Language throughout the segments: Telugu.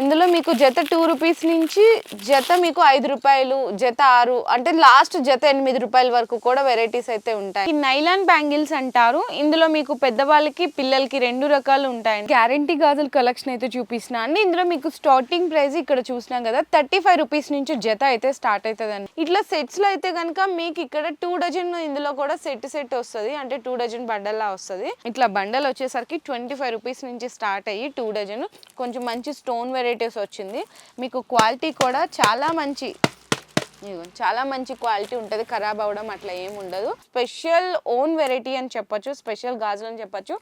ఇందులో మీకు జత టూ రూపీస్ నుంచి జత మీకు ఐదు రూపాయలు జత ఆరు అంటే లాస్ట్ జత ఎనిమిది రూపాయల వరకు కూడా వెరైటీస్ అయితే ఉంటాయి. నైలాన్ బ్యాంగిల్స్ అంటారు. ఇందులో మీకు పెద్దవాళ్ళకి పిల్లలకి రెండు రకాలు ఉంటాయి. గ్యారంటీ గాజుల కలెక్షన్ అయితే చూపిస్తున్నా అండి. ఇందులో మీకు స్టార్టింగ్ ప్రైస్ ఇక్కడ చూసినాం కదా థర్టీ ఫైవ్ రూపీస్ నుంచి జత అయితే స్టార్ట్ అవుతుందండి. ఇట్లా సెట్స్లో అయితే కనుక మీకు ఇక్కడ టూ డజన్ ఇందులో కూడా సెట్ సెట్ వస్తుంది. అంటే టూ డజన్ బండల్లా వస్తుంది. ఇట్లా బండల్ వచ్చేసరికి ట్వంటీ ఫైవ్ రూపీస్ నుంచి స్టార్ట్ అయ్యి టూ డజన్ కొంచెం మంచి స్టోన్ వెరైటీస్ వచ్చింది. మీకు క్వాలిటీ కూడా చాలా మంచి చాలా మంచి క్వాలిటీ ఉంటుంది ఖరాబ్ అవ్వడం అట్లా ఏమి ఉండదు. స్పెషల్ ఓన్ వెరైటీ అని చెప్పొచ్చు స్పెషల్ గాజులు అని చెప్పొచ్చు.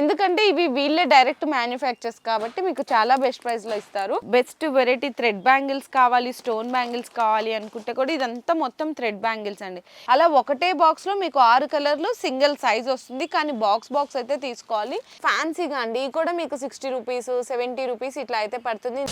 ఎందుకంటే ఇవి వీళ్ళే డైరెక్ట్ మ్యానుఫ్యాక్చర్స్ కాబట్టి మీకు చాలా బెస్ట్ ప్రైస్లో ఇస్తారు. బెస్ట్ వెరైటీ థ్రెడ్ బ్యాంగిల్స్ కావాలి స్టోన్ బ్యాంగిల్స్ కావాలి అనుకుంటే కూడా ఇదంతా మొత్తం థ్రెడ్ బ్యాంగిల్స్ అండి. అలా ఒకటే బాక్స్లో మీకు ఆరు కలర్లు సింగిల్ సైజ్ వస్తుంది. కానీ బాక్స్ బాక్స్ అయితే తీసుకోవాలి. ఫ్యాన్సీగా అండి. ఇవి కూడా మీకు సిక్స్టీ రూపీస్ సెవెంటీ రూపీస్ ఇట్లా అయితే పడుతుంది.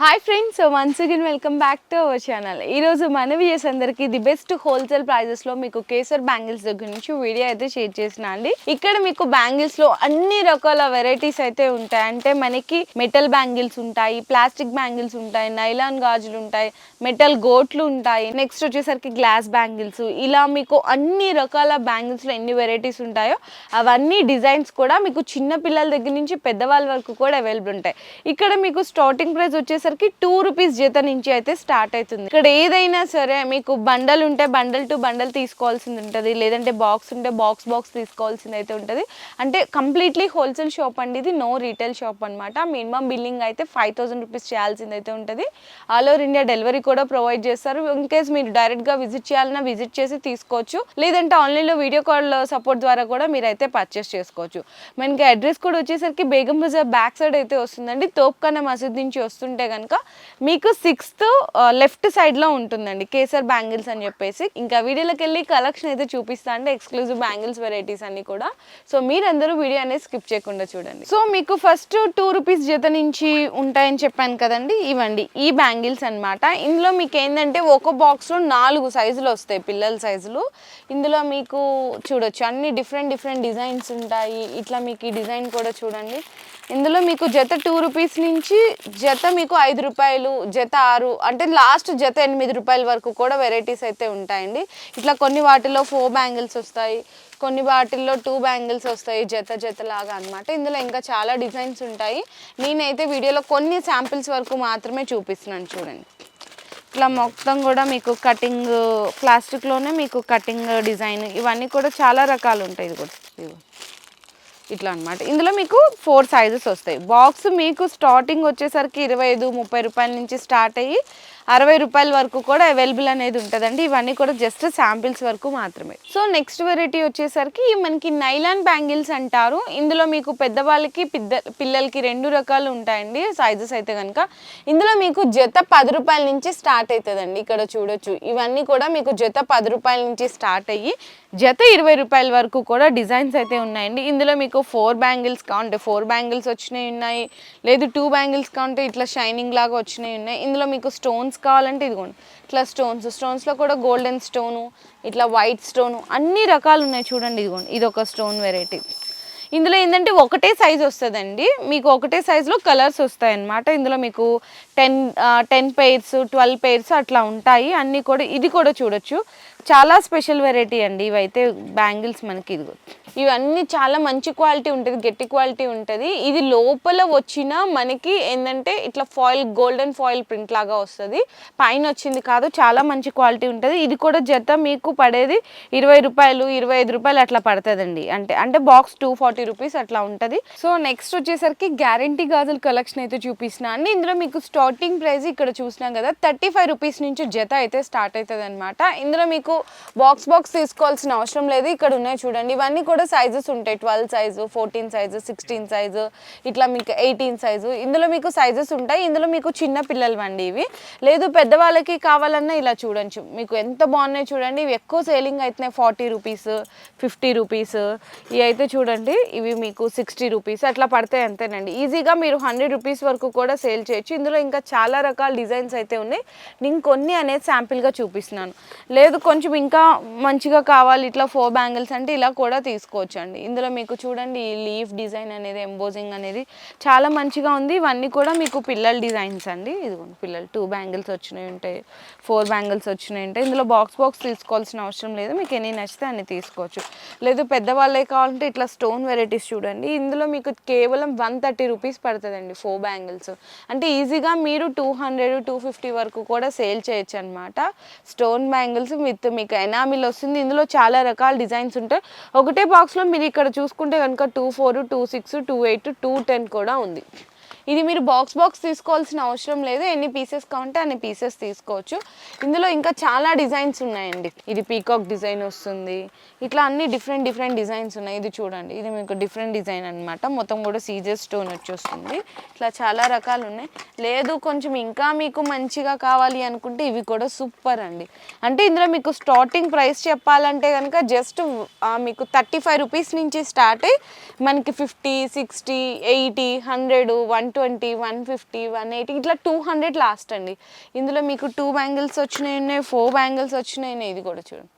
Hi friends once again welcome back to our channel ఈరోజు మన వియర్స్ అందరికి ది బెస్ట్ హోల్సేల్ ప్రైజెస్లో మీకు కేసర్ బ్యాంగిల్స్ దగ్గర నుంచి వీడియో అయితే షేర్ చేసిన అండి. ఇక్కడ మీకు బ్యాంగిల్స్లో అన్ని రకాల వెరైటీస్ అయితే ఉంటాయి. అంటే మనకి మెటల్ బ్యాంగిల్స్ ఉంటాయి ప్లాస్టిక్ బ్యాంగిల్స్ ఉంటాయి నైలాన్ గాజులు ఉంటాయి మెటల్ గోట్లు ఉంటాయి. నెక్స్ట్ వచ్చేసరికి గ్లాస్ బ్యాంగిల్స్. ఇలా మీకు అన్ని రకాల బ్యాంగిల్స్లో ఎన్ని వెరైటీస్ ఉంటాయో అవన్నీ డిజైన్స్ కూడా మీకు చిన్న పిల్లల దగ్గర నుంచి పెద్దవాళ్ళ వరకు కూడా అవైలబుల్ ఉంటాయి. ఇక్కడ మీకు స్టార్టింగ్ ప్రైస్ వచ్చేసరికి టూ రూపీస్ జీత నుంచి అయితే స్టార్ట్ అవుతుంది. ఇక్కడ ఏదైనా సరే మీకు బండల్ ఉంటే బండల్ టు బండల్ తీసుకోవాల్సింది ఉంటుంది. లేదంటే బాక్స్ ఉంటే బాక్స్ బాక్స్ తీసుకోవాల్సింది అయితే ఉంటుంది. అంటే కంప్లీట్లీ హోల్సేల్ షాప్ అండి ఇది. నో రీటైల్ షాప్ అనమాట మినిమం బిల్లింగ్ అయితే ఫైవ్ థౌసండ్ రూపీస్ చేయాల్సింది అయితే ఉంటుంది. ఆల్ ఓవర్ ఇండియా డెలివరీ కూడా ప్రొవైడ్ చేస్తారు. ఇన్ కేస్ మీరు డైరెక్ట్గా విజిట్ చేయాలన్నా విజిట్ చేసి తీసుకోవచ్చు. లేదంటే ఆన్లైన్లో వీడియో కాల్ సపోర్ట్ ద్వారా కూడా మీరు అయితే పర్చేస్ చేసుకోవచ్చు. మనకి అడ్రస్ కూడా వచ్చేసరికి బేగం బజార్ బ్యాక్ సైడ్ అయితే వస్తుందండి. తోప్ఖానా మసీద్ నుంచి వస్తుంటే కనుక మీకు సిక్స్త్ లెఫ్ట్ సైడ్లో ఉంటుందండి. కేసర్ బ్యాంగిల్స్ అని చెప్పేసి. ఇంకా వీడియోలోకి వెళ్ళి కలెక్షన్ అయితే చూపిస్తా అంటే ఎక్స్క్లూజివ్ బ్యాంగిల్స్ వెరైటీస్ అన్ని కూడా. సో మీరందరూ వీడియో అనేది స్కిప్ చేయకుండా చూడండి. సో మీకు ఫస్ట్ టూ రూపీస్ జత నుంచి ఉంటాయని చెప్పాను కదండి. ఇవ్వండి. ఈ బ్యాంగిల్స్ అన్నమాట. ఇందులో మీకు ఏంటంటే ఒక బాక్స్లో నాలుగు సైజులు వస్తాయి పిల్లల సైజులు ఇందులో మీకు చూడొచ్చు. అన్ని డిఫరెంట్ డిఫరెంట్ డిజైన్స్ ఉంటాయి. ఇట్లా మీకు ఈ డిజైన్ కూడా చూడండి. ఇందులో మీకు జత టూ రూపీస్ నుంచి జత మీకు ఐదు రూపాయలు జత ఆరు అంటే లాస్ట్ జత ఎనిమిది రూపాయల వరకు కూడా వెరైటీస్ అయితే ఉంటాయండి. ఇట్లా కొన్ని వాటిలో ఫోర్ బ్యాంగిల్స్ వస్తాయి కొన్ని వాటిల్లో టూ బ్యాంగిల్స్ వస్తాయి జత జత లాగా అనమాట ఇందులో ఇంకా చాలా డిజైన్స్ ఉంటాయి. నేనైతే వీడియోలో కొన్ని శాంపిల్స్ వరకు మాత్రమే చూపిస్తున్నాను చూడండి. ఇట్లా మొత్తం కూడా మీకు కటింగ్ ప్లాస్టిక్లోనే మీకు కటింగ్ డిజైన్ ఇవన్నీ కూడా చాలా రకాలు ఉంటాయి ఇది కూడా. ఇట్లా అనమాట ఇందులో మీకు ఫోర్ సైజెస్ వస్తాయి. బాక్స్ మీకు స్టార్టింగ్ వచ్చేసరికి ఇరవై ఐదు ముప్పై రూపాయల నుంచి స్టార్ట్ అయ్యి అరవై రూపాయల వరకు కూడా అవైలబుల్ అనేది ఉంటుందండి. ఇవన్నీ కూడా జస్ట్ శాంపిల్స్ వరకు మాత్రమే. సో నెక్స్ట్ వెరైటీ వచ్చేసరికి మనకి నైలాన్ బ్యాంగిల్స్ అంటారు. ఇందులో మీకు పెద్దవాళ్ళకి పిద్ద పిల్లలకి రెండు రకాలు ఉంటాయండి సైజెస్ అయితే కనుక ఇందులో మీకు జత పది రూపాయల నుంచి స్టార్ట్ అవుతుందండి ఇక్కడ చూడొచ్చు. ఇవన్నీ కూడా మీకు జత పది రూపాయల నుంచి స్టార్ట్ అయ్యి జత ఇరవై రూపాయల వరకు కూడా డిజైన్స్ అయితే ఉన్నాయండి. ఇందులో మీకు ఫోర్ బ్యాంగిల్స్ కావాలంటే ఫోర్ బ్యాంగిల్స్ వచ్చినాయి ఉన్నాయి. లేదు టూ బ్యాంగిల్స్ కావాలంటే ఇట్లా షైనింగ్ లాగా వచ్చినాయి ఉన్నాయి. ఇందులో మీకు స్టోన్స్ కావాలంటే ఇదిగోండి. ఇట్లా స్టోన్స్ స్టోన్స్లో కూడా గోల్డెన్ స్టోను ఇట్లా వైట్ స్టోను అన్ని రకాలు ఉన్నాయి చూడండి ఇదిగోండి. ఇది ఒక స్టోన్ వెరైటీ ఇందులో ఏంటంటే ఒకటే సైజ్ వస్తుందండి. మీకు ఒకటే సైజులో కలర్స్ వస్తాయి అన్నమాట ఇందులో మీకు ten ten pairs twelve pairs అట్లా ఉంటాయి. అన్నీ కూడా ఇది కూడా చూడొచ్చు. చాలా స్పెషల్ వెరైటీ అండి ఇవైతే బ్యాంగిల్స్ మనకి ఇదిగో. ఇవన్నీ చాలా మంచి క్వాలిటీ ఉంటుంది గట్టి క్వాలిటీ ఉంటుంది. ఇది లోపల వచ్చిన మనకి ఏంటంటే ఇట్లా ఫాయిల్ గోల్డెన్ ఫాయిల్ ప్రింట్ లాగా వస్తుంది. పైన వచ్చింది కాదు చాలా మంచి క్వాలిటీ ఉంటుంది. ఇది కూడా జత మీకు పడేది ఇరవై రూపాయలు ఇరవై ఐదు రూపాయలు అట్లా పడుతుందండి. అంటే అంటే బాక్స్ టూ ఫార్టీ రూపీస్ అట్లా ఉంటుంది. సో నెక్స్ట్ వచ్చేసరికి గ్యారంటీ గాజుల కలెక్షన్ అయితే చూపిస్తున్నా. అండి ఇందులో మీకు స్టార్టింగ్ ప్రైస్ ఇక్కడ చూసినాం కదా థర్టీ ఫైవ్ రూపీస్ నుంచి జత అయితే స్టార్ట్ అవుతుంది అనమాట ఇందులో మీకు బాక్స్ బాక్స్ తీసుకోవాల్సిన అవసరం లేదు. ఇక్కడ ఉన్నాయి చూడండి. ఇవన్నీ కూడా సైజెస్ ఉంటాయి. Twelve size fourteen size sixteen size ఇట్లా మీకు ఎయిటీన్ సైజు ఇందులో మీకు సైజెస్ ఉంటాయి. ఇందులో మీకు చిన్న పిల్లలు అండి ఇవి. లేదు పెద్దవాళ్ళకి కావాలన్నా ఇలా చూడొచ్చు. మీకు ఎంత బాగున్నాయి చూడండి. ఇవి ఎక్కువ సేలింగ్ అవుతున్నాయి ఫార్టీ రూపీస్ ఫిఫ్టీ రూపీస్. ఇవి అయితే చూడండి. ఇవి మీకు సిక్స్టీ రూపీస్. అట్లా పడతాయి అంతేనండి. ఈజీగా మీరు హండ్రెడ్ రూపీస్ వరకు కూడా సేల్ చేయొచ్చు. ఇందులో ఇంకా చాలా రకాల డిజైన్స్ అయితే ఉన్నాయి. నేను కొన్ని అనేది శాంపిల్గా చూపిస్తున్నాను. లేదు కొంచెం ఇంకా మంచిగా కావాలి. ఇట్లా ఫోర్ బ్యాంగిల్స్ అంటే ఇలా కూడా తీసుకోవచ్చు. తీసుకోవచ్చు అండి ఇందులో మీకు చూడండి ఈ లీఫ్ డిజైన్ అనేది ఎంబోజింగ్ అనేది చాలా మంచిగా ఉంది. ఇవన్నీ కూడా మీకు పిల్లల డిజైన్స్ అండి. ఇదిగోండి పిల్లలు టూ బ్యాంగిల్స్ వచ్చినాయి ఉంటాయి ఫోర్ బ్యాంగిల్స్ వచ్చినాయి ఉంటాయి. ఇందులో బాక్స్ బాక్స్ తీసుకోవాల్సిన అవసరం లేదు. మీకు ఎన్ని నచ్చితే అన్ని తీసుకోవచ్చు. లేదు పెద్దవాళ్ళే కావాలంటే ఇట్లా స్టోన్ వెరైటీస్ చూడండి. ఇందులో మీకు కేవలం వన్ థర్టీ రూపీస్ పడుతుందండి ఫోర్ బ్యాంగిల్స్. అంటే ఈజీగా మీరు టూ హండ్రెడ్ టూ ఫిఫ్టీ వరకు కూడా సేల్ చేయొచ్చు అనమాట స్టోన్ బ్యాంగిల్స్ విత్ మీకు ఎనామిల్ వస్తుంది. ఇందులో చాలా రకాల డిజైన్స్ ఉంటాయి. ఒకటే బాక్స్లో మీరు ఇక్కడ చూసుకుంటే కనుక two four two six two eight two ten కూడా ఉంది. ఇది మీరు బాక్స్ బాక్స్ తీసుకోవాల్సిన అవసరం లేదు. ఎన్ని పీసెస్ కావాలంటే అన్ని పీసెస్ తీసుకోవచ్చు. ఇందులో ఇంకా చాలా డిజైన్స్ ఉన్నాయండి. ఇది పీకాక్ డిజైన్ వస్తుంది. ఇట్లా అన్ని డిఫరెంట్ డిఫరెంట్ డిజైన్స్ ఉన్నాయి. ఇది చూడండి. ఇది మీకు డిఫరెంట్ డిజైన్ అన్నమాట. మొత్తం కూడా సీజర్ స్టోన్ వచ్చేస్తుంది. ఇట్లా చాలా రకాలు ఉన్నాయి. లేదు కొంచెం ఇంకా మీకు మంచిగా కావాలి అనుకుంటే ఇవి కూడా సూపర్ అండి. అంటే ఇందులో మీకు స్టార్టింగ్ ప్రైస్ చెప్పాలంటే కనుక జస్ట్ మీకు థర్టీ ఫైవ్ రూపీస్ నుంచి స్టార్ట్ అయ్యి మనకి fifty sixty eighty hundred one twenty one fifty one eighty ఇట్లా టూ హండ్రెడ్ లాస్ట్ అండి. ఇందులో మీకు టూ బ్యాంగిల్స్ వచ్చినాయి ఉన్నాయి ఫోర్ బ్యాంగిల్స్ వచ్చినాయి ఉన్నాయి ఇది కూడా చూడండి.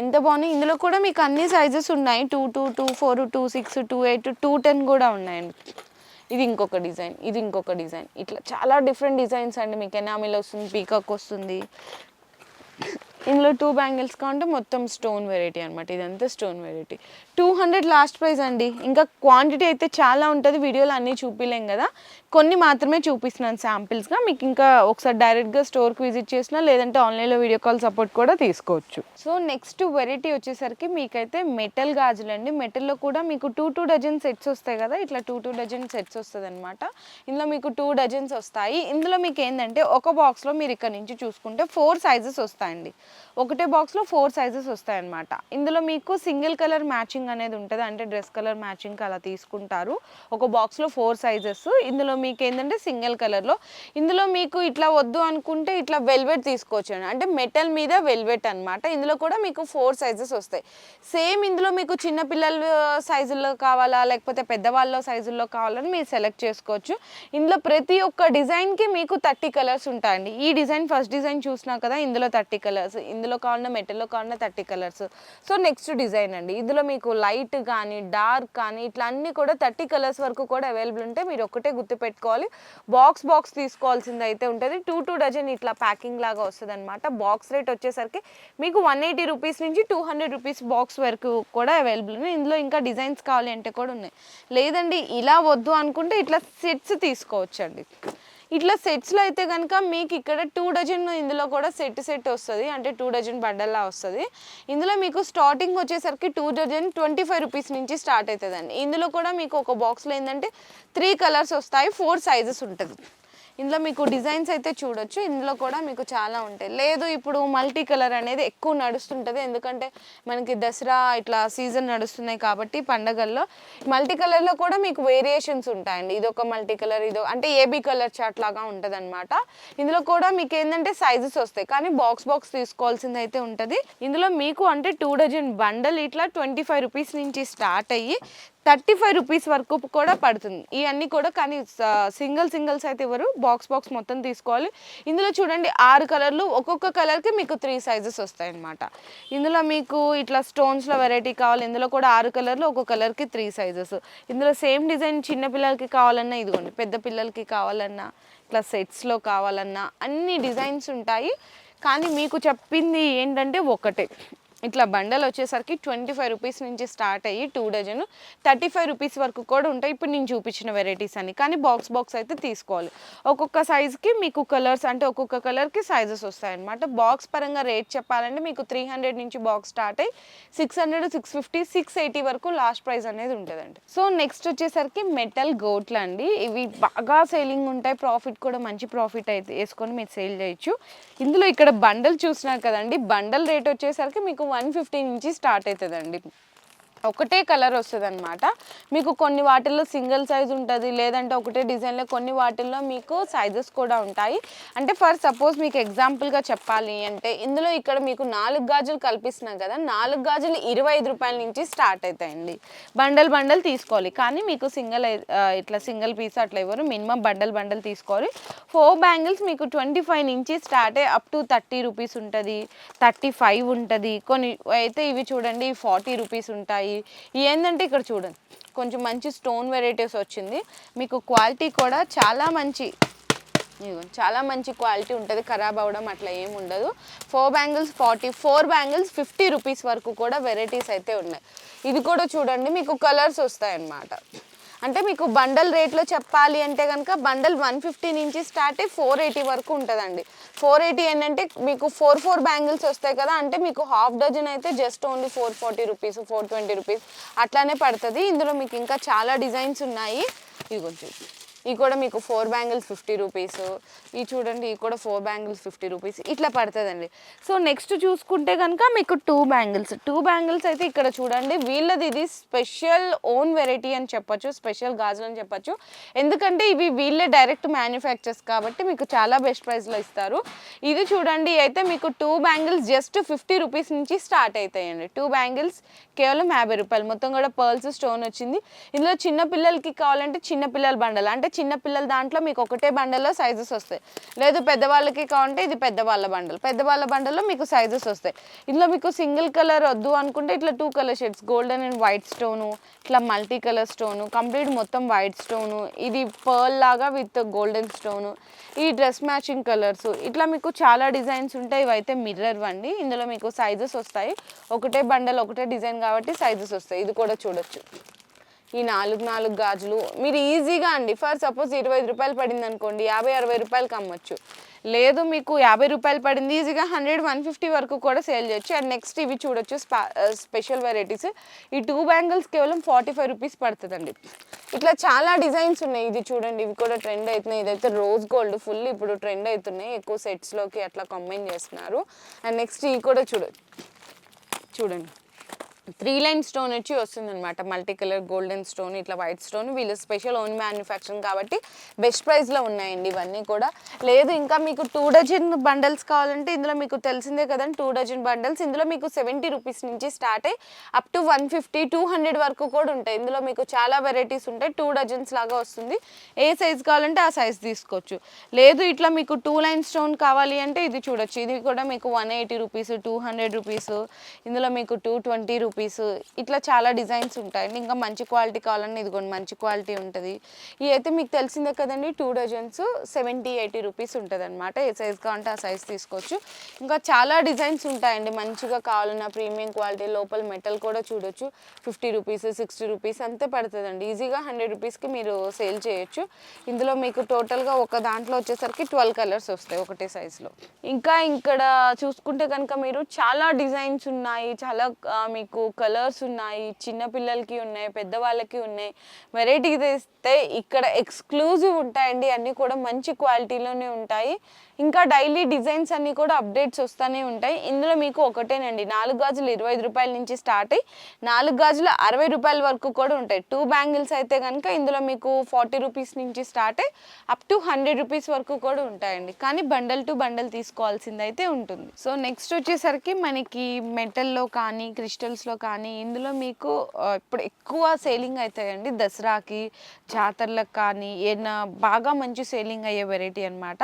ఎంత బాగున్నాయి? ఇందులో కూడా మీకు అన్ని సైజెస్ ఉన్నాయి. Two two two four two six two eight two ten కూడా ఉన్నాయండి. ఇది ఇంకొక డిజైన్ ఇది ఇంకొక డిజైన్. ఇట్లా చాలా డిఫరెంట్ డిజైన్స్ అండి. మీకు ఎనామిల్ వస్తుంది పీకాక్ వస్తుంది. ఇందులో టూ బ్యాంగిల్స్ కావంటే మొత్తం స్టోన్ వెరైటీ అనమాట ఇదంతా stone variety two hundred last price అండి. ఇంకా క్వాంటిటీ అయితే చాలా ఉంటుంది. వీడియోలో అన్నీ చూపిలేం కదా. కొన్ని మాత్రమే చూపిస్తున్నాను శాంపిల్స్గా మీకు ఇంకా ఒకసారి డైరెక్ట్గా స్టోర్కి విజిట్ చేసినా లేదంటే ఆన్లైన్లో వీడియో కాల్ సపోర్ట్ కూడా తీసుకోవచ్చు. సో నెక్స్ట్ వెరైటీ వచ్చేసరికి మీకైతే మెటల్ గాజులు అండి. మెటల్లో కూడా మీకు టూ టూ డజన్ సెట్స్ వస్తాయి కదా. ఇట్లా టూ టూ డజన్ సెట్స్ వస్తుంది అనమాట ఇందులో మీకు టూ డజన్స్ వస్తాయి. ఇందులో మీకు ఏంటంటే ఒక బాక్స్లో మీరు ఇక్కడ నుంచి చూసుకుంటే ఫోర్ సైజెస్ వస్తాయండి. ఒకటే బాక్స్లో ఫోర్ సైజెస్ వస్తాయన్నమాట. ఇందులో మీకు సింగిల్ కలర్ మ్యాచింగ్ అనేది ఉంటుంది. అంటే డ్రెస్ కలర్ మ్యాచింగ్ అలా తీసుకుంటారు. ఒక బాక్స్లో ఫోర్ సైజెస్. ఇందులో మీకు ఏంటంటే సింగిల్ కలర్లో. ఇందులో మీకు ఇట్లా వద్దు అనుకుంటే ఇట్లా వెల్వెట్ తీసుకోవచ్చు అండి. అంటే మెటల్ మీద వెల్వెట్ అన్నమాట. ఇందులో కూడా మీకు ఫోర్ సైజెస్ వస్తాయి. సేమ్ ఇందులో మీకు చిన్నపిల్లల సైజుల్లో కావాలా? లేకపోతే పెద్దవాళ్ళ సైజుల్లో కావాలని మీరు సెలెక్ట్ చేసుకోవచ్చు. ఇందులో ప్రతి ఒక్క డిజైన్కి మీకు థర్టీ కలర్స్ ఉంటాయండి. ఈ డిజైన్ ఫస్ట్ డిజైన్ చూసినా కదా ఇందులో థర్టీ కలర్స్. ఇందులో కావాలన్నా మెటల్లో కావాలన్నా thirty colours. So next design అండి. ఇందులో మీకు లైట్ కానీ డార్క్ కానీ ఇట్లా అన్నీ కూడా థర్టీ కలర్స్ వరకు కూడా అవైలబుల్ ఉంటే మీరు ఒక్కటే గుర్తు పెట్టుకోవాలి. బాక్స్ బాక్స్ తీసుకోవాల్సింది అయితే ఉంటుంది. టూ టూ డజన్ ఇట్లా ప్యాకింగ్ లాగా వస్తుంది అనమాట బాక్స్ రేట్ వచ్చేసరికి మీకు వన్ ఎయిటీ రూపీస్ నుంచి టూ హండ్రెడ్ రూపీస్ బాక్స్ వరకు కూడా అవైలబుల్ ఉన్నాయి. ఇందులో ఇంకా డిజైన్స్ కావాలి అంటే కూడా ఉన్నాయి. లేదండి ఇలా వద్దు అనుకుంటే ఇట్లా సెట్స్ తీసుకోవచ్చండి. ఇట్లా సెట్స్లో అయితే కనుక మీకు ఇక్కడ టూ డజన్ ఇందులో కూడా సెట్ సెట్ వస్తుంది. అంటే టూ డజన్ బండల్లా వస్తుంది. ఇందులో మీకు స్టార్టింగ్ వచ్చేసరికి two dozen twenty five rupees నుంచి స్టార్ట్ అవుతుందండి. ఇందులో కూడా మీకు ఒక బాక్స్లో ఏంటంటే త్రీ కలర్స్ వస్తాయి ఫోర్ సైజెస్ ఉంటుంది. ఇందులో మీకు డిజైన్స్ అయితే చూడొచ్చు. ఇందులో కూడా మీకు చాలా ఉంటాయి. లేదు ఇప్పుడు మల్టీ కలర్ అనేది ఎక్కువ నడుస్తుంటుంది. ఎందుకంటే మనకి దసరా ఇట్లా సీజన్ నడుస్తున్నాయి కాబట్టి పండగల్లో మల్టీ కలర్లో కూడా మీకు వేరియేషన్స్ ఉంటాయండి. ఇది ఒక మల్టీ కలర్ ఇదో అంటే ఏబీ కలర్ చాట్ లాగా ఉంటుంది అనమాట ఇందులో కూడా మీకు ఏంటంటే సైజెస్ వస్తాయి. కానీ బాక్స్ బాక్స్ తీసుకోవాల్సింది అయితే ఉంటుంది. ఇందులో మీకు అంటే టూ డజన్ బండల్ ఇట్లా ట్వంటీ ఫైవ్ రూపీస్ నుంచి స్టార్ట్ అయ్యి థర్టీ ఫైవ్ రూపీస్ వరకు కూడా పడుతుంది. ఇవన్నీ కూడా కానీ సింగిల్ సింగిల్స్ అయితే ఇవ్వరు బాక్స్ బాక్స్ మొత్తం తీసుకోవాలి. ఇందులో చూడండి ఆరు కలర్లు ఒక్కొక్క కలర్కి మీకు త్రీ సైజెస్ వస్తాయి అనమాట ఇందులో మీకు ఇట్లా స్టోన్స్లో వెరైటీ కావాలి ఇందులో కూడా ఆరు కలర్లు ఒక్కొక్క కలర్కి త్రీ సైజెస్. ఇందులో సేమ్ డిజైన్ చిన్న పిల్లలకి కావాలన్నా ఇదిగోండి పెద్ద పిల్లలకి కావాలన్నా ఇట్లా సెట్స్లో కావాలన్నా అన్ని డిజైన్స్ ఉంటాయి. కానీ మీకు చెప్పింది ఏంటంటే ఒకటే. ఇట్లా బండల్ వచ్చేసరికి ట్వంటీ ఫైవ్ రూపీస్ నుంచి స్టార్ట్ అయ్యి two dozen thirty five rupees వరకు కూడా ఉంటాయి. ఇప్పుడు నేను చూపించిన వెరైటీస్ అని కానీ బాక్స్ బాక్స్ అయితే తీసుకోవాలి. ఒక్కొక్క సైజ్కి మీకు కలర్స్ అంటే ఒక్కొక్క కలర్కి సైజెస్ వస్తాయన్నమాట. బాక్స్ పరంగా రేట్ చెప్పాలంటే మీకు త్రీ హండ్రెడ్ నుంచి బాక్స్ స్టార్ట్ అయ్యి six hundred six fifty six eighty వరకు లాస్ట్ ప్రైస్ అనేది ఉంటుందండి. సో నెక్స్ట్ వచ్చేసరికి మెటల్ గోట్లు అండి. ఇవి బాగా సేలింగ్ ఉంటాయి. ప్రాఫిట్ కూడా మంచి ప్రాఫిట్ అయితే వేసుకొని మీరు సేల్ చేయొచ్చు. ఇందులో ఇక్కడ బండల్ చూసినారు కదండి. బండల్ రేట్ వచ్చేసరికి మీకు వన్ ఫిఫ్టీ నుంచి స్టార్ట్ అవుతుందండి. ఒకటే కలర్ వస్తుంది అనమాట మీకు కొన్ని వాటిల్లో సింగిల్ సైజ్ ఉంటుంది లేదంటే ఒకటే డిజైన్లో కొన్ని వాటిల్లో మీకు సైజెస్ కూడా ఉంటాయి. అంటే ఫర్ సపోజ్ మీకు ఎగ్జాంపుల్గా చెప్పాలి అంటే ఇందులో ఇక్కడ మీకు నాలుగు గాజులు కల్పిస్తున్నాం కదా నాలుగు గాజులు ఇరవై ఐదు రూపాయల నుంచి స్టార్ట్ అవుతాయండి బండల్ బండల్ తీసుకోవాలి. కానీ మీకు సింగిల్ ఇట్లా సింగిల్ పీస్ అట్లా ఇవ్వరు మినిమం బండల్ బండల్ తీసుకోవాలి ఫోర్ బ్యాంగిల్స్ మీకు ట్వంటీ ఫైవ్ నుంచి స్టార్ట్ అయ్యి అప్ టు థర్టీ రూపీస్ ఉంటుంది థర్టీ ఫైవ్ ఉంటుంది. కొన్ని అయితే ఇవి చూడండి ఫార్టీ రూపీస్ ఉంటాయి. ఉన్నాయి ఏంటంటే ఇక్కడ చూడండి. కొంచెం మంచి స్టోన్ వెరైటీస్ వచ్చింది. మీకు క్వాలిటీ కూడా చాలా మంచి చాలా మంచి క్వాలిటీ ఉంటుంది. ఖరాబ్ అవ్వడం అట్లా ఏమి ఉండదు. Four bangles forty four bangles fifty rupees వరకు కూడా వెరైటీస్ అయితే ఉన్నాయి. ఇది కూడా చూడండి. మీకు కలర్స్ వస్తాయన్నమాట. అంటే మీకు బండల్ రేట్లో చెప్పాలి అంటే కనుక బండల్ వన్ ఫిఫ్టీ నుంచి స్టార్ట్ అయ్యి ఫోర్ ఎయిటీ వరకు ఉంటుందండి. ఫోర్ ఎయిటీ ఏంటంటే మీకు ఫోర్ ఫోర్ బ్యాంగిల్స్ వస్తాయి కదా అంటే మీకు హాఫ్ డజన్ అయితే just only four forty rupees four twenty rupees అట్లానే పడుతుంది. ఇందులో మీకు ఇంకా చాలా డిజైన్స్ ఉన్నాయి. ఇవి కొంచెం ఇవి కూడా మీకు ఫోర్ బ్యాంగిల్స్ ఫిఫ్టీ రూపీస్ ఇవి చూడండి ఇవి కూడా ఫోర్ బ్యాంగిల్స్ ఫిఫ్టీ రూపీస్ ఇట్లా పడుతుందండి. సో నెక్స్ట్ చూసుకుంటే కనుక మీకు టూ బ్యాంగిల్స్ టూ బ్యాంగిల్స్ అయితే ఇక్కడ చూడండి వీళ్ళది ఇది స్పెషల్ ఓన్ వెరైటీ అని చెప్పొచ్చు స్పెషల్ గాజులు అని చెప్పొచ్చు. ఎందుకంటే ఇవి వీళ్ళే డైరెక్ట్ మ్యానుఫ్యాక్చర్స్ కాబట్టి మీకు చాలా బెస్ట్ ప్రైస్లో ఇస్తారు. ఇది చూడండి అయితే మీకు two bangles just fifty rupees నుంచి స్టార్ట్ అవుతాయండి. టూ బ్యాంగిల్స్ కేవలం యాభై రూపాయలు. మొత్తం కూడా పర్ల్స్ స్టోన్ వచ్చింది. ఇందులో చిన్న పిల్లలకి కావాలంటే చిన్న పిల్లల బండల్. అంటే చిన్న పిల్లల దాంట్లో మీకు ఒకటే బండల్లో సైజెస్ వస్తాయి. లేదు పెద్దవాళ్ళకి కావాలంటే ఇది పెద్దవాళ్ళ బండల్. పెద్దవాళ్ళ బండల్లో మీకు సైజెస్ వస్తాయి. ఇందులో మీకు సింగిల్ కలర్ వద్దు అనుకుంటే ఇట్లా two colour shades. Golden and white stone ఇట్లా మల్టీ కలర్ స్టోను కంప్లీట్ మొత్తం వైట్ స్టోను. ఇది పర్ల్ లాగా విత్ గోల్డెన్ స్టోను. ఈ డ్రెస్ మ్యాచింగ్ కలర్స్. ఇట్లా మీకు చాలా డిజైన్స్ ఉంటాయి. ఇవైతే మిర్రర్ వండి ఇందులో మీకు సైజెస్ వస్తాయి. ఒకటే బండల్ ఒకటే డిజైన్ కాబట్టి సైజెస్ వస్తాయి. ఇది కూడా చూడొచ్చు. ఈ నాలుగు నాలుగు గాజులు. మీరు ఈజీగా అండి. ఫర్ సపోజ్ ఇరవై ఐదు రూపాయలు పడింది అనుకోండి యాభై అరవై రూపాయలకి అమ్మొచ్చు. లేదు మీకు యాభై రూపాయలు పడింది ఈజీగా హండ్రెడ్ వన్ ఫిఫ్టీ వరకు కూడా సేల్ చేయొచ్చు. అండ్ నెక్స్ట్ ఇవి చూడొచ్చు స్పెషల్ వెరైటీస్. ఈ టూ బ్యాంగిల్స్ కేవలం ఫార్టీ ఫైవ్ రూపీస్ పడుతుందండి. ఇట్లా చాలా డిజైన్స్ ఉన్నాయి. ఇది చూడండి ఇవి కూడా ట్రెండ్ అవుతున్నాయి. ఇదైతే రోజ్ గోల్డ్ ఫుల్ ఇప్పుడు ట్రెండ్ అవుతున్నాయి. ఎక్కువ సెట్స్లోకి అట్లా కంబైన్ చేస్తున్నారు. అండ్ నెక్స్ట్ ఇవి కూడా చూడ చూడండి. త్రీ లైన్ స్టోన్ వచ్చి వస్తుంది అనమాట మల్టీ కలర్ గోల్డెన్ స్టోన్ ఇట్లా వైట్ స్టోన్. వీళ్ళు స్పెషల్ ఓన్ మ్యానుఫ్యాక్చరింగ్ కాబట్టి బెస్ట్ ప్రైస్లో ఉన్నాయండి ఇవన్నీ కూడా. లేదు ఇంకా మీకు టూ డజన్ బండల్స్ కావాలంటే ఇందులో మీకు తెలిసిందే కదండి టూ డజన్ బండల్స్. ఇందులో మీకు సెవెంటీ రూపీస్ నుంచి స్టార్ట్ అయ్యి up to one fifty two hundred వరకు కూడా ఉంటాయి. ఇందులో మీకు చాలా వెరైటీస్ ఉంటాయి. టూ డజన్స్ లాగా వస్తుంది. ఏ సైజ్ కావాలంటే ఆ సైజ్ తీసుకోవచ్చు. లేదు ఇట్లా మీకు టూ లైన్ స్టోన్ కావాలి అంటే ఇది చూడొచ్చు. ఇది కూడా మీకు one eighty rupees two hundred rupees. ఇందులో మీకు టూ ట్వంటీ రూపీస్ రూపీస్ ఇట్లా చాలా డిజైన్స్ ఉంటాయండి ఇంకా మంచి క్వాలిటీ కావాలని ఇదిగోండి మంచి క్వాలిటీ ఉంటుంది. ఇవి అయితే మీకు తెలిసిందే కదండి two dozens seventy eighty rupees ఉంటుంది అనమాట ఏ సైజ్ కావాలంటే ఆ సైజ్ తీసుకోవచ్చు. ఇంకా చాలా డిజైన్స్ ఉంటాయండి. మంచిగా కావాలన్న ప్రీమియం క్వాలిటీ లోపల మెటల్ కూడా చూడొచ్చు. ఫిఫ్టీ రూపీస్ సిక్స్టీ రూపీస్ అంతే పడుతుందండి. ఈజీగా హండ్రెడ్ రూపీస్కి మీరు సేల్ చేయొచ్చు. ఇందులో మీకు టోటల్గా ఒక దాంట్లో వచ్చేసరికి ట్వెల్వ్ కలర్స్ వస్తాయి ఒకటే సైజులో ఇంకా ఇక్కడ చూసుకుంటే కనుక మీరు చాలా డిజైన్స్ ఉన్నాయి. చాలా మీకు కలర్స్ ఉన్నాయి చిన్నపిల్లలకి ఉన్నాయి పెద్దవాళ్ళకి ఉన్నాయి. వెరైటీ తెస్తే ఇక్కడ ఎక్స్క్లూజివ్ ఉంటాయండి. అన్నీ కూడా మంచి క్వాలిటీలోనే ఉంటాయి. ఇంకా డైలీ డిజైన్స్ అన్నీ కూడా అప్డేట్స్ వస్తూనే ఉంటాయి. ఇందులో మీకు ఒకటేనండి. నాలుగు గాజులు ఇరవై ఐదు రూపాయల నుంచి స్టార్ట్ అయ్యి నాలుగు గాజులు అరవై రూపాయల వరకు కూడా ఉంటాయి. టూ బ్యాంగిల్స్ అయితే కనుక ఇందులో మీకు ఫార్టీ రూపీస్ నుంచి స్టార్ట్ అయ్యి అప్ టు హండ్రెడ్ రూపీస్ వరకు కూడా ఉంటాయండి. కానీ బండల్ టు బండల్ తీసుకోవాల్సింది అయితే ఉంటుంది. సో నెక్స్ట్ వచ్చేసరికి మనకి మెటల్లో కానీ క్రిస్టల్స్లో కానీ ఇందులో మీకు ఇప్పుడు ఎక్కువ సేలింగ్ అవుతాయండి. దసరాకి జాతరలకు కానీ ఏదైనా బాగా మంచి సేలింగ్ అయ్యే వెరైటీ అనమాట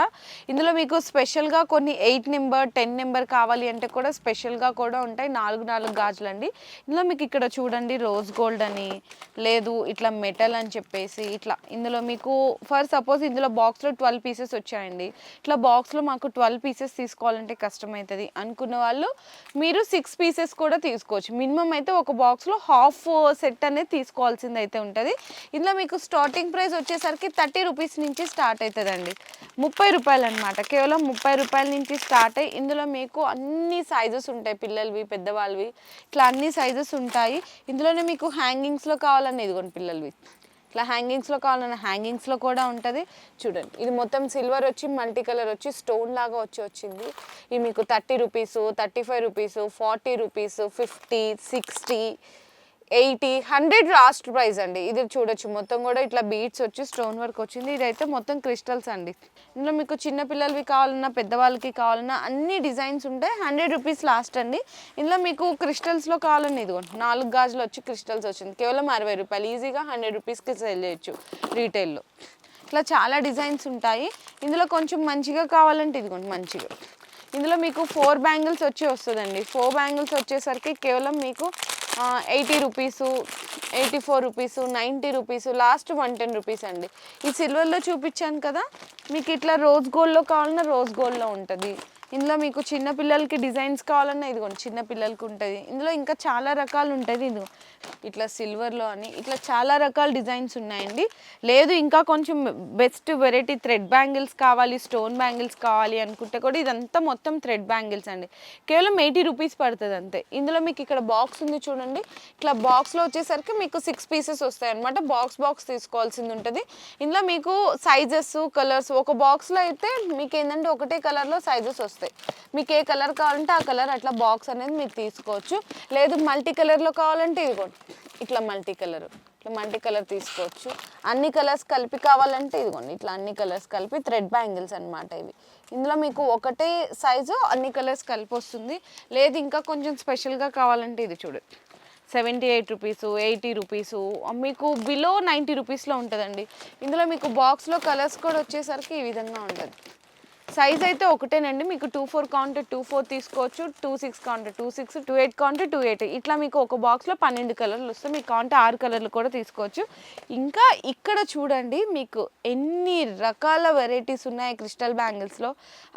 ఇందులో మీకు మీకు స్పెషల్గా కొన్ని ఎయిట్ నెంబర్ టెన్ నెంబర్ కావాలి అంటే కూడా స్పెషల్గా కూడా ఉంటాయి. నాలుగు నాలుగు గాజులు అండి ఇందులో మీకు ఇక్కడ చూడండి రోజ్ గోల్డ్ అని లేదు ఇట్లా మెటల్ అని చెప్పేసి ఇట్లా. ఇందులో మీకు ఫర్ సపోజ్ ఇందులో బాక్స్లో ట్వెల్వ్ పీసెస్ వచ్చాయండి. ఇట్లా బాక్స్లో మాకు ట్వెల్వ్ పీసెస్ తీసుకోవాలంటే కష్టమవుతుంది అనుకున్న వాళ్ళు మీరు సిక్స్ పీసెస్ కూడా తీసుకోవచ్చు. మినిమం అయితే ఒక బాక్స్లో హాఫ్ సెట్ అనేది తీసుకోవాల్సింది అయితే ఉంటుంది. ఇందులో మీకు స్టార్టింగ్ ప్రైస్ వచ్చేసరికి థర్టీ రూపీస్ నుంచి స్టార్ట్ అవుతుందండి ముప్పై రూపాయలు అనమాట కేవలం ముప్పై రూపాయల నుంచి స్టార్ట్ అయ్యి ఇందులో మీకు అన్ని సైజెస్ ఉంటాయి. పిల్లలవి పెద్దవాళ్ళవి. ఇట్లా అన్ని సైజెస్ ఉంటాయి. ఇందులోనే మీకు హ్యాంగింగ్స్లో కావాలని ఇదిగోండి పిల్లలవి. ఇట్లా హ్యాంగింగ్స్లో కావాలన్న హ్యాంగింగ్స్లో కూడా ఉంటుంది. చూడండి ఇది మొత్తం సిల్వర్ వచ్చి మల్టీ కలర్ వచ్చి స్టోన్ లాగా వచ్చి వచ్చింది. ఇది మీకు thirty rupees thirty five rupees forty rupees fifty sixty eighty hundred last price అండి. ఇది చూడొచ్చు. మొత్తం కూడా ఇట్లా బీట్స్ వచ్చి స్టోన్ వర్క్ వచ్చింది. ఇదైతే మొత్తం క్రిస్టల్స్ అండి. ఇందులో మీకు చిన్న పిల్లలవి కావాలన్నా పెద్దవాళ్ళకి కావాలన్నా అన్ని డిజైన్స్ ఉంటాయి. హండ్రెడ్ రూపీస్ లాస్ట్ అండి. ఇందులో మీకు క్రిస్టల్స్లో కావాలని ఇదిగోండి. నాలుగు గాజులు వచ్చి క్రిస్టల్స్ వచ్చింది. కేవలం అరవై రూపాయలు. ఈజీగా హండ్రెడ్ రూపీస్కి సెల్ చేయొచ్చు రీటైల్లో. ఇట్లా చాలా డిజైన్స్ ఉంటాయి. ఇందులో కొంచెం మంచిగా కావాలంటే ఇదిగోండి మంచిగా. ఇందులో మీకు ఫోర్ బ్యాంగిల్స్ వచ్చి వస్తుందండి. ఫోర్ బ్యాంగిల్స్ వచ్చేసరికి కేవలం మీకు eighty rupees eighty four rupees ninety rupees last one ten rupees అండి. ఈ సిల్వర్లో చూపించాను కదా మీకు ఇట్లా రోజ్ గోల్డ్లో కావాలన్నా రోజ్ గోల్డ్లో ఉంటుంది. ఇందులో మీకు చిన్న పిల్లలకి డిజైన్స్ కావాలన్నా ఇదిగోండి చిన్న పిల్లలకి ఉంటుంది. ఇందులో ఇంకా చాలా రకాలు ఉంటుంది ఇదిగో. ఇట్లా సిల్వర్లో అని ఇట్లా చాలా రకాల డిజైన్స్ ఉన్నాయండి. లేదు ఇంకా కొంచెం బెస్ట్ వెరైటీ థ్రెడ్ బ్యాంగిల్స్ కావాలి స్టోన్ బ్యాంగిల్స్ కావాలి అనుకుంటే కూడా ఇదంతా మొత్తం థ్రెడ్ బ్యాంగిల్స్ అండి. కేవలం ఎయిటీ రూపీస్ పడుతుంది అంతే. ఇందులో మీకు ఇక్కడ బాక్స్ ఉంది చూడండి. ఇట్లా బాక్స్లో వచ్చేసరికి మీకు సిక్స్ పీసెస్ వస్తాయి అనమాట బాక్స్ బాక్స్ తీసుకోవాల్సింది ఉంటుంది. ఇందులో మీకు సైజెస్ కలర్స్ ఒక బాక్స్లో అయితే మీకు ఏంటంటే ఒకటే కలర్లో సైజెస్ వస్తాయి. మీకు ఏ కలర్ కావాలంటే ఆ కలర్ అట్లా బాక్స్ అనేది మీరు తీసుకోవచ్చు. లేదు మల్టీ కలర్లో కావాలంటే ఇదిగోండి. ఇట్లా మల్టీ కలర్ ఇట్లా మల్టీ కలర్ తీసుకోవచ్చు. అన్ని కలర్స్ కలిపి కావాలంటే ఇదిగోండి. ఇట్లా అన్ని కలర్స్ కలిపి థ్రెడ్ బ్యాంగిల్స్ అన్నమాట ఇవి. ఇందులో మీకు ఒకటే సైజు అన్ని కలర్స్ కలిపి వస్తుంది. లేదు ఇంకా కొంచెం స్పెషల్గా కావాలంటే ఇది చూడండి seventy eight rupees eighty rupees మీకు బిలో నైంటీ రూపీస్లో ఉంటుందండి. ఇందులో మీకు బాక్స్లో కలర్స్ కూడా వచ్చేసరికి ఈ విధంగా ఉంటుంది. సైజ్ అయితే ఒకటేనండి. మీకు two four counter two four తీసుకోవచ్చు. Two six counter two six two eight counter two eight ఇట్లా మీకు ఒక బాక్స్లో పన్నెండు కలర్లు వస్తాయి. మీకు కౌంటర్ ఆరు కలర్లు కూడా తీసుకోవచ్చు. ఇంకా ఇక్కడ చూడండి మీకు ఎన్ని రకాల వెరైటీస్ ఉన్నాయి క్రిస్టల్ బ్యాంగిల్స్లో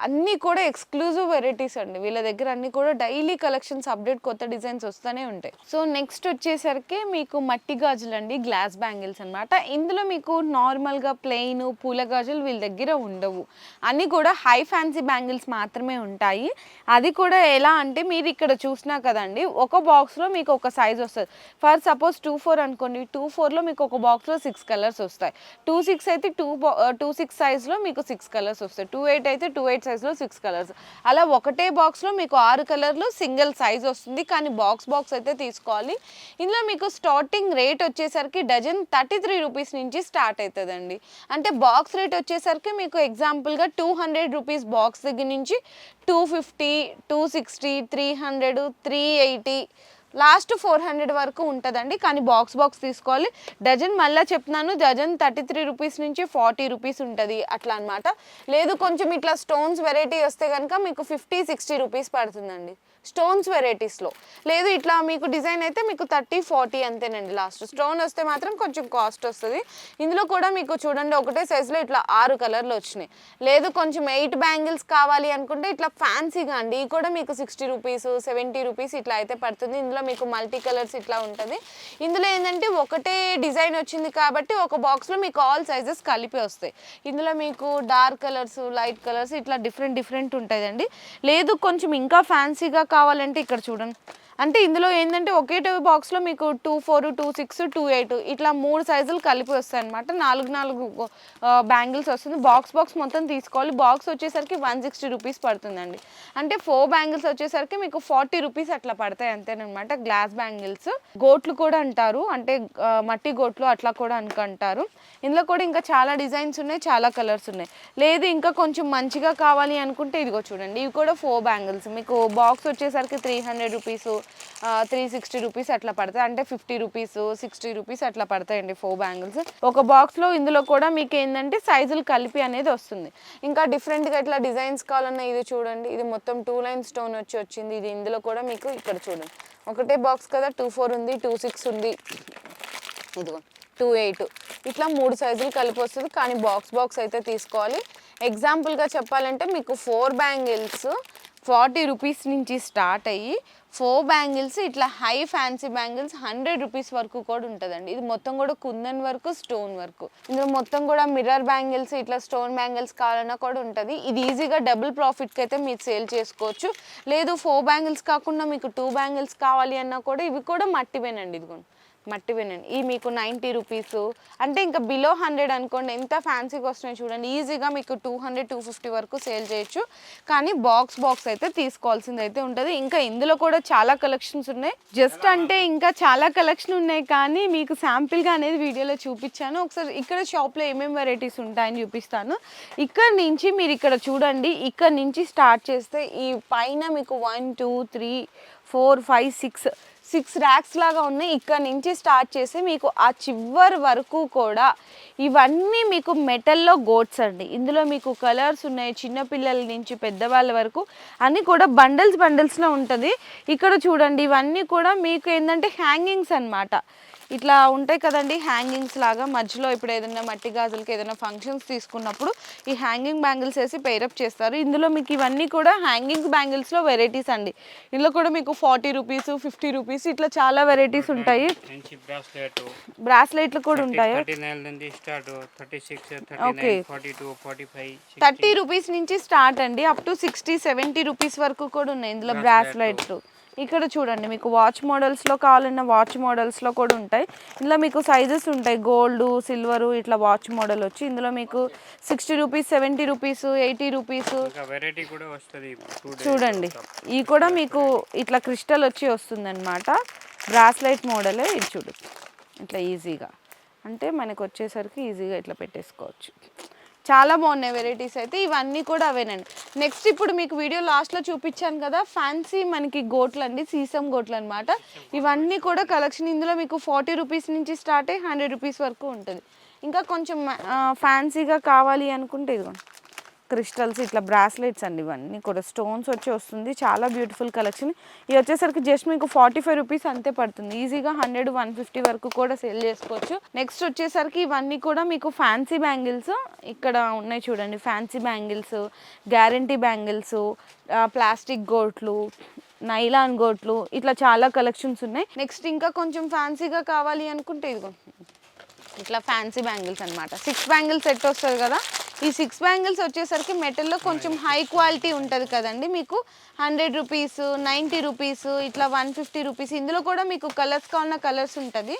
అన్నీ కూడా ఎక్స్క్లూజివ్ వెరైటీస్ అండి. వీళ్ళ దగ్గర అన్నీ కూడా డైలీ కలెక్షన్స్ అప్డేట్ కొత్త డిజైన్స్ వస్తూనే ఉంటాయి. సో నెక్స్ట్ వచ్చేసరికి మీకు మట్టి గాజులు అండి. గ్లాస్ బ్యాంగిల్స్ అనమాట ఇందులో మీకు నార్మల్గా ప్లెయిన్ పూల గాజులు వీళ్ళ దగ్గర ఉండవు. అన్నీ కూడా హై ఫ్యాన్సీ బ్యాంగిల్స్ మాత్రమే ఉంటాయి. అది కూడా ఎలా అంటే మీరు ఇక్కడ చూసినా కదండి ఒక బాక్స్లో మీకు ఒక సైజ్ వస్తుంది. ఫర్ సపోజ్ టూ ఫోర్ అనుకోండి టూ ఫోర్లో మీకు ఒక బాక్స్లో సిక్స్ కలర్స్ వస్తాయి. టూ సిక్స్ అయితే టూ టూ సిక్స్ సైజ్లో మీకు సిక్స్ కలర్స్ వస్తాయి. టూ ఎయిట్ అయితే టూ ఎయిట్ సైజ్లో సిక్స్ కలర్స్. అలా ఒకటే బాక్స్లో మీకు ఆరు కలర్లు సింగిల్ సైజ్ వస్తుంది. కానీ బాక్స్ బాక్స్ అయితే తీసుకోవాలి. ఇందులో మీకు స్టార్టింగ్ రేట్ వచ్చేసరికి డజన్ థర్టీ త్రీ రూపీస్ నుంచి స్టార్ట్ అవుతుందండి. అంటే బాక్స్ రేట్ వచ్చేసరికి మీకు ఎగ్జాంపుల్గా టూ హండ్రెడ్ రూపీస్ బాక్స్ దగ్గర నుంచి two fifty two sixty three hundred three eighty last four hundred వరకు ఉంటుందండి. కానీ బాక్స్ బాక్స్ తీసుకోవాలి. డజన్ మళ్ళీ చెప్తున్నాను డజన్ థర్టీ త్రీ రూపీస్ నుంచి ఫార్టీ రూపీస్ ఉంటుంది. అట్లా అనమాట లేదు కొంచెం ఇట్లా స్టోన్స్ వెరైటీ వస్తే కనుక మీకు ఫిఫ్టీ సిక్స్టీ రూపీస్ పడుతుందండి. స్టోన్స్ వెరైటీస్లో. లేదు ఇట్లా మీకు డిజైన్ అయితే మీకు థర్టీ ఫార్టీ అంతేనండి లాస్ట్. స్టోన్ వస్తే మాత్రం కొంచెం కాస్ట్ వస్తుంది. ఇందులో కూడా మీకు చూడండి ఒకటే సైజులో ఇట్లా ఆరు కలర్లు వచ్చినాయి. లేదు కొంచెం ఎయిట్ బ్యాంగిల్స్ కావాలి అనుకుంటే ఇట్లా ఫ్యాన్సీగా అండి. ఇవి కూడా మీకు సిక్స్టీ రూపీస్ సెవెంటీ రూపీస్ ఇట్లా అయితే పడుతుంది. ఇందులో మీకు మల్టీ కలర్స్ ఇట్లా ఉంటుంది. ఇందులో ఏంటంటే ఒకటే డిజైన్ వచ్చింది కాబట్టి ఒక బాక్స్లో మీకు ఆల్ సైజెస్ కలిపి వస్తాయి. ఇందులో మీకు డార్క్ కలర్స్ లైట్ కలర్స్ ఇట్లా డిఫరెంట్ డిఫరెంట్ ఉంటుందండి లేదు కొంచెం ఇంకా ఫ్యాన్సీగా కావాలంటే ఇక్కడ చూడండి. అంటే ఇందులో ఏంటంటే ఒకే బాక్స్లో మీకు two four two six two eight ఇట్లా మూడు సైజులు కలిపి వస్తాయి అనమాట నాలుగు నాలుగు బ్యాంగిల్స్ వస్తుంది. బాక్స్ బాక్స్ మొత్తం తీసుకోవాలి. బాక్స్ వచ్చేసరికి వన్ సిక్స్టీ రూపీస్ పడుతుందండి. అంటే ఫోర్ బ్యాంగిల్స్ వచ్చేసరికి మీకు ఫార్టీ రూపీస్ అట్లా పడతాయి అంతేనమాట గ్లాస్ బ్యాంగిల్స్ గోట్లు కూడా అంటారు. అంటే మట్టి గోట్లు అట్లా కూడా అనుకుంటారు ఇందులో కూడా ఇంకా చాలా డిజైన్స్ ఉన్నాయి చాలా కలర్స్ ఉన్నాయి. లేదు ఇంకా కొంచెం మంచిగా కావాలి అనుకుంటే ఇదిగో చూడండి. ఇవి కూడా ఫోర్ బ్యాంగిల్స్ మీకు బాక్స్ వచ్చేసరికి three hundred rupees three sixty rupees అట్లా పడతాయి. అంటే ఫిఫ్టీ రూపీస్ సిక్స్టీ రూపీస్ అట్లా పడతాయండి ఫోర్ బ్యాంగిల్స్ ఒక బాక్స్లో ఇందులో కూడా మీకు ఏంటంటే సైజులు కలిపి అనేది వస్తుంది. ఇంకా డిఫరెంట్గా ఇట్లా డిజైన్స్ కావాలన్నా ఇది చూడండి. ఇది మొత్తం టూ లైన్ స్టోన్ వచ్చి వచ్చింది. ఇది ఇందులో కూడా మీకు ఇక్కడ చూడండి. ఒకటే బాక్స్ కదా టూ ఫోర్ ఉంది టూ సిక్స్ ఉంది. ఇదిగో టూ ఎయిట్ ఇట్లా మూడు సైజులు కలిపి వస్తుంది. కానీ బాక్స్ బాక్స్ అయితే తీసుకోవాలి. ఎగ్జాంపుల్గా చెప్పాలంటే మీకు ఫోర్ బ్యాంగిల్స్ ఫార్టీ రూపీస్ నుంచి స్టార్ట్ అయ్యి ఫోర్ బ్యాంగిల్స్ ఇట్లా high fancy bangles hundred rupees వరకు కూడా ఉంటుందండి. ఇది మొత్తం కూడా కుందన్ వరకు స్టోన్ వరకు. ఇందులో మొత్తం కూడా మిర్రర్ బ్యాంగిల్స్ ఇట్లా స్టోన్ బ్యాంగిల్స్ కావాలన్నా కూడా ఉంటుంది. ఇది ఈజీగా డబుల్ ప్రాఫిట్కి అయితే మీరు సేల్ చేసుకోవచ్చు. లేదు ఫోర్ బ్యాంగిల్స్ కాకుండా మీకు టూ బ్యాంగిల్స్ కావాలి అన్నా కూడా ఇవి కూడా మట్టివేనండి ఇదిగోండి. మట్టి వినండి ఈ మీకు నైంటీ రూపీస్. అంటే ఇంకా బిలో హండ్రెడ్ అనుకోండి ఎంత ఫ్యాన్సీగా వస్తున్నాయి చూడండి ఈజీగా మీకు టూ హండ్రెడ్ టూ ఫిఫ్టీ వరకు సేల్ చేయొచ్చు. కానీ బాక్స్ బాక్స్ అయితే తీసుకోవాల్సింది అయితే ఉంటుంది. ఇంకా ఇందులో కూడా చాలా కలెక్షన్స్ ఉన్నాయి. జస్ట్ అంటే ఇంకా చాలా కలెక్షన్ ఉన్నాయి కానీ మీకు శాంపిల్గా అనేది వీడియోలో చూపించాను. ఒకసారి ఇక్కడ షాప్లో ఏమేమి వెరైటీస్ ఉంటాయని చూపిస్తాను. ఇక్కడ నుంచి మీరు ఇక్కడ చూడండి. ఇక్కడ నుంచి స్టార్ట్ చేస్తే ఈ పైన మీకు one two three four five six six racks లాగా ఉన్నాయి. ఇక్కడ నుంచి స్టార్ట్ చేసి మీకు ఆ చివరి వరకు కూడా ఇవన్నీ మీకు మెటల్లో గోట్స్ అండి. ఇందులో మీకు కలర్స్ ఉన్నాయి చిన్నపిల్లల నుంచి పెద్దవాళ్ళ వరకు. అన్నీ కూడా బండల్స్ బండల్స్లో ఉంటుంది. ఇక్కడ చూడండి ఇవన్నీ కూడా మీకు ఏంటంటే హ్యాంగింగ్స్ అన్నమాట. ఇట్లా ఉంటాయి కదండి హ్యాంగింగ్స్ లాగా. మధ్యలో ఇప్పుడు ఏదైనా మట్టి గాజులకి ఏదైనా ఫంక్షన్స్ తీసుకున్నప్పుడు ఈ హ్యాంగింగ్ బ్యాంగిల్స్ వేసి పేరప్ చేస్తారు. ఇందులో మీకు ఇవన్నీ కూడా హ్యాంగింగ్ బ్యాంగిల్స్లో వెరైటీస్ అండి. ఇందులో కూడా మీకు ఫార్టీ రూపీస్ ఫిఫ్టీ రూపీస్ ఇట్లా చాలా వెరైటీస్ ఉంటాయి. బ్రాస్లెట్లు కూడా ఉంటాయి? ఫైవ్ థర్టీ రూపీస్ నుంచి స్టార్ట్ అండి. Up to sixty seventy rupees వరకు కూడా ఉన్నాయి ఇందులో బ్రాస్లెట్లు ఇక్కడ చూడండి మీకు వాచ్ మోడల్స్లో కావాలన్న వాచ్ మోడల్స్లో కూడా ఉంటాయి. ఇందులో మీకు సైజెస్ ఉంటాయి. గోల్డ్ సిల్వర్ ఇట్లా వాచ్ మోడల్ వచ్చి ఇందులో మీకు sixty rupees seventy rupees eighty rupees variety కూడా వస్తుంది చూడండి ఈ కూడా మీకు ఇట్లా క్రిస్టల్ వచ్చి వస్తుంది అనమాట బ్రాస్లైట్ మోడలే ఇది చూడు. ఇట్లా ఈజీగా అంటే మనకు వచ్చేసరికి ఈజీగా ఇట్లా పెట్టేసుకోవచ్చు. చాలా బాగున్నాయి వెరైటీస్ అయితే ఇవన్నీ కూడా అవేనండి. నెక్స్ట్ ఇప్పుడు మీకు వీడియో లాస్ట్లో చూపించాను కదా ఫ్యాన్సీ మనకి గోట్లు అండి సీసం గోట్లు అనమాట ఇవన్నీ కూడా కలెక్షన్ ఇందులో మీకు ఫార్టీ రూపీస్ నుంచి స్టార్ట్ అయ్యి హండ్రెడ్ రూపీస్ వరకు ఉంటుంది. ఇంకా కొంచెం ఫ్యాన్సీగా కావాలి అనుకుంటే ఇదిగోండి. క్రిస్టల్స్ ఇట్లా బ్రాస్లెట్స్ అండి ఇవన్నీ కూడా. స్టోన్స్ వచ్చి వస్తుంది. చాలా బ్యూటిఫుల్ కలెక్షన్. ఇది వచ్చేసరికి జస్ట్ మీకు ఫార్టీ ఫైవ్ రూపీస్ అంతే పడుతుంది. ఈజీగా హండ్రెడ్ వన్ ఫిఫ్టీ వరకు కూడా సేల్ చేసుకోవచ్చు. నెక్స్ట్ వచ్చేసరికి ఇవన్నీ కూడా మీకు ఫ్యాన్సీ బ్యాంగిల్స్ ఇక్కడ ఉన్నాయి చూడండి. Fancy bangles guarantee bangles plastic గోట్లు nylon గోట్లు ఇట్లా చాలా కలెక్షన్స్ ఉన్నాయి. నెక్స్ట్ ఇంకా కొంచెం ఫ్యాన్సీగా కావాలి అనుకుంటే ఇదిగో. ఇట్లా ఫ్యాన్సీ బ్యాంగిల్స్ అన్నమాట. సిక్స్ బ్యాంగిల్స్ సెట్ వస్తుంది కదా. ఈ సిక్స్ బ్యాంగిల్స్ వచ్చేసరికి మెటల్లో కొంచెం హై క్వాలిటీ ఉంటుంది కదండి మీకు. హండ్రెడ్ రూపీస్ నైంటీ రూపీస్ ఇట్లా వన్ ఫిఫ్టీ రూపీస్ ఇందులో కూడా మీకు కలర్స్ కావాలన్న కలర్స్ ఉంటుంది.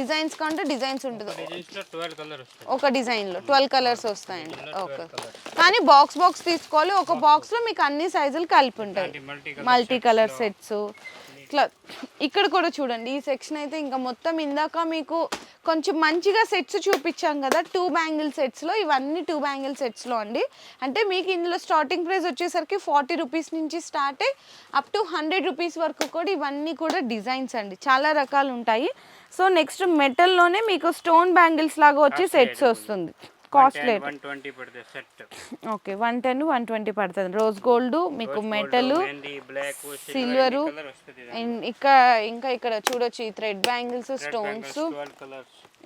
డిజైన్స్ కావాలంటే డిజైన్స్ ఉంటుంది. ఒక డిజైన్లో ట్వెల్వ్ కలర్స్ వస్తాయండి. ఓకే కానీ బాక్స్ బాక్స్ తీసుకోవాలి. ఒక బాక్స్లో మీకు అన్ని సైజులు కలిపి ఉంటాయి. మల్టీ కలర్ సెట్స్ ఇట్లా ఇక్కడ కూడా చూడండి ఈ సెక్షన్ అయితే ఇంకా మొత్తం ఇందాక మీకు కొంచెం మంచిగా సెట్స్ చూపించాం కదా టూ బ్యాంగిల్ సెట్స్లో ఇవన్నీ టూ బ్యాంగిల్ సెట్స్లో అండి. అంటే మీకు ఇందులో స్టార్టింగ్ ప్రైస్ వచ్చేసరికి ఫార్టీ రూపీస్ నుంచి స్టార్ట్ అయ్యి అప్ టు హండ్రెడ్ రూపీస్ వరకు కూడా ఇవన్నీ కూడా డిజైన్స్ అండి. చాలా రకాలు ఉంటాయి. సో నెక్స్ట్ మెటల్లోనే మీకు స్టోన్ బ్యాంగిల్స్ లాగా వచ్చి సెట్స్ వస్తుంది. కాస్ట్ రేట్ వన్ ట్వంటీ పడుతుంది set. Okay one ten one twenty పడుతుంది. రోజ్ గోల్డ్ మీకు మెటల్ సిల్వరు ఇంకా ఇంకా ఇక్కడ చూడొచ్చు ఈ థ్రెడ్ బ్యాంగిల్స్ స్టోన్స్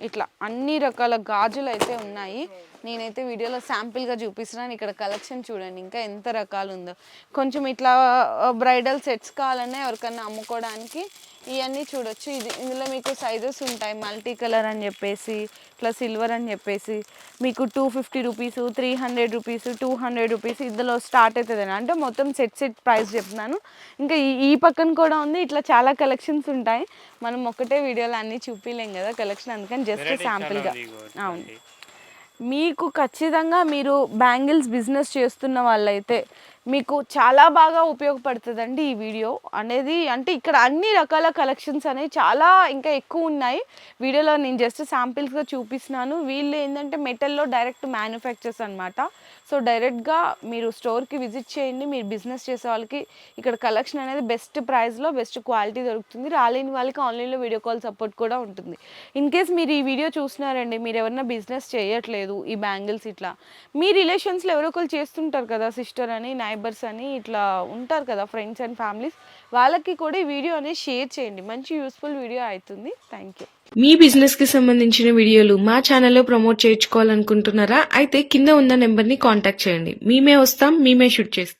ఇట్లా అన్ని రకాల గాజులు అయితే ఉన్నాయి. నేనైతే వీడియోలో శాంపిల్గా చూపిస్తున్నాను. ఇక్కడ కలెక్షన్ చూడండి ఇంకా ఎంత రకాలు ఉందో. కొంచెం ఇట్లా బ్రైడల్ సెట్స్ కావాలన్నా ఎవరికన్నా అమ్ముకోవడానికి ఇవన్నీ చూడొచ్చు. ఇది ఇందులో మీకు సైజెస్ ఉంటాయి. మల్టీ కలర్ అని చెప్పేసి ఇట్లా సిల్వర్ అని చెప్పేసి మీకు two fifty rupees three hundred rupees two hundred rupees ఇందులో స్టార్ట్ అవుతుంది అంటే మొత్తం సెట్ సెట్ ప్రైస్ చెప్తున్నాను. ఇంకా ఈ ఈ పక్కన కూడా ఉంది. ఇట్లా చాలా కలెక్షన్స్ ఉంటాయి. మనం ఒకటే వీడియోలో అన్నీ చూపించలేం కదా కలెక్షన్ అందుకని జస్ట్ శాంపిల్గా అవును. మీకు ఖచ్చితంగా మీరు బ్యాంగిల్స్ బిజినెస్ చేస్తున్న వాళ్ళైతే మీకు చాలా బాగా ఉపయోగపడుతుందండి ఈ వీడియో అనేది. అంటే ఇక్కడ అన్ని రకాల కలెక్షన్స్ అనేవి చాలా ఇంకా ఎక్కువ ఉన్నాయి. వీడియోలో నేను జస్ట్ శాంపిల్స్గా చూపిస్తున్నాను. వీళ్ళు ఏంటంటే మెటల్లో డైరెక్ట్ మ్యానుఫ్యాక్చర్స్ అనమాట సో డైరెక్ట్గా మీరు స్టోర్కి విజిట్ చేయండి. మీరు బిజినెస్ చేసే వాళ్ళకి ఇక్కడ కలెక్షన్ అనేది బెస్ట్ ప్రైస్లో బెస్ట్ క్వాలిటీ దొరుకుతుంది. రాలేని వాళ్ళకి ఆన్లైన్లో వీడియో కాల్ సపోర్ట్ కూడా ఉంటుంది. ఇన్ కేస్ మీరు ఈ వీడియో చూస్తున్నారండి మీరు ఎవరైనా బిజినెస్ చేయట్లేదు ఈ బ్యాంగిల్స్ ఇట్లా. మీ రిలేషన్స్లో ఎవరో ఒకరు చేస్తుంటారు కదా సిస్టర్ అని నైబర్స్ అని ఇట్లా ఉంటారు కదా ఫ్రెండ్స్ అండ్ ఫ్యామిలీస్ వాళ్ళకి కూడా ఈ వీడియో అనేది షేర్ చేయండి. మంచి యూస్ఫుల్ వీడియో అవుతుంది. థ్యాంక్ యూ మీ బిజినెస్కి సంబంధించిన వీడియోలు మా ఛానల్లో ప్రమోట్ చేయించుకోవాలనుకుంటున్నారా? అయితే కింద ఉన్న నెంబర్ని కాంటాక్ట్ చేయండి. మేమే వస్తాం మేమే షూట్ చేస్తాం.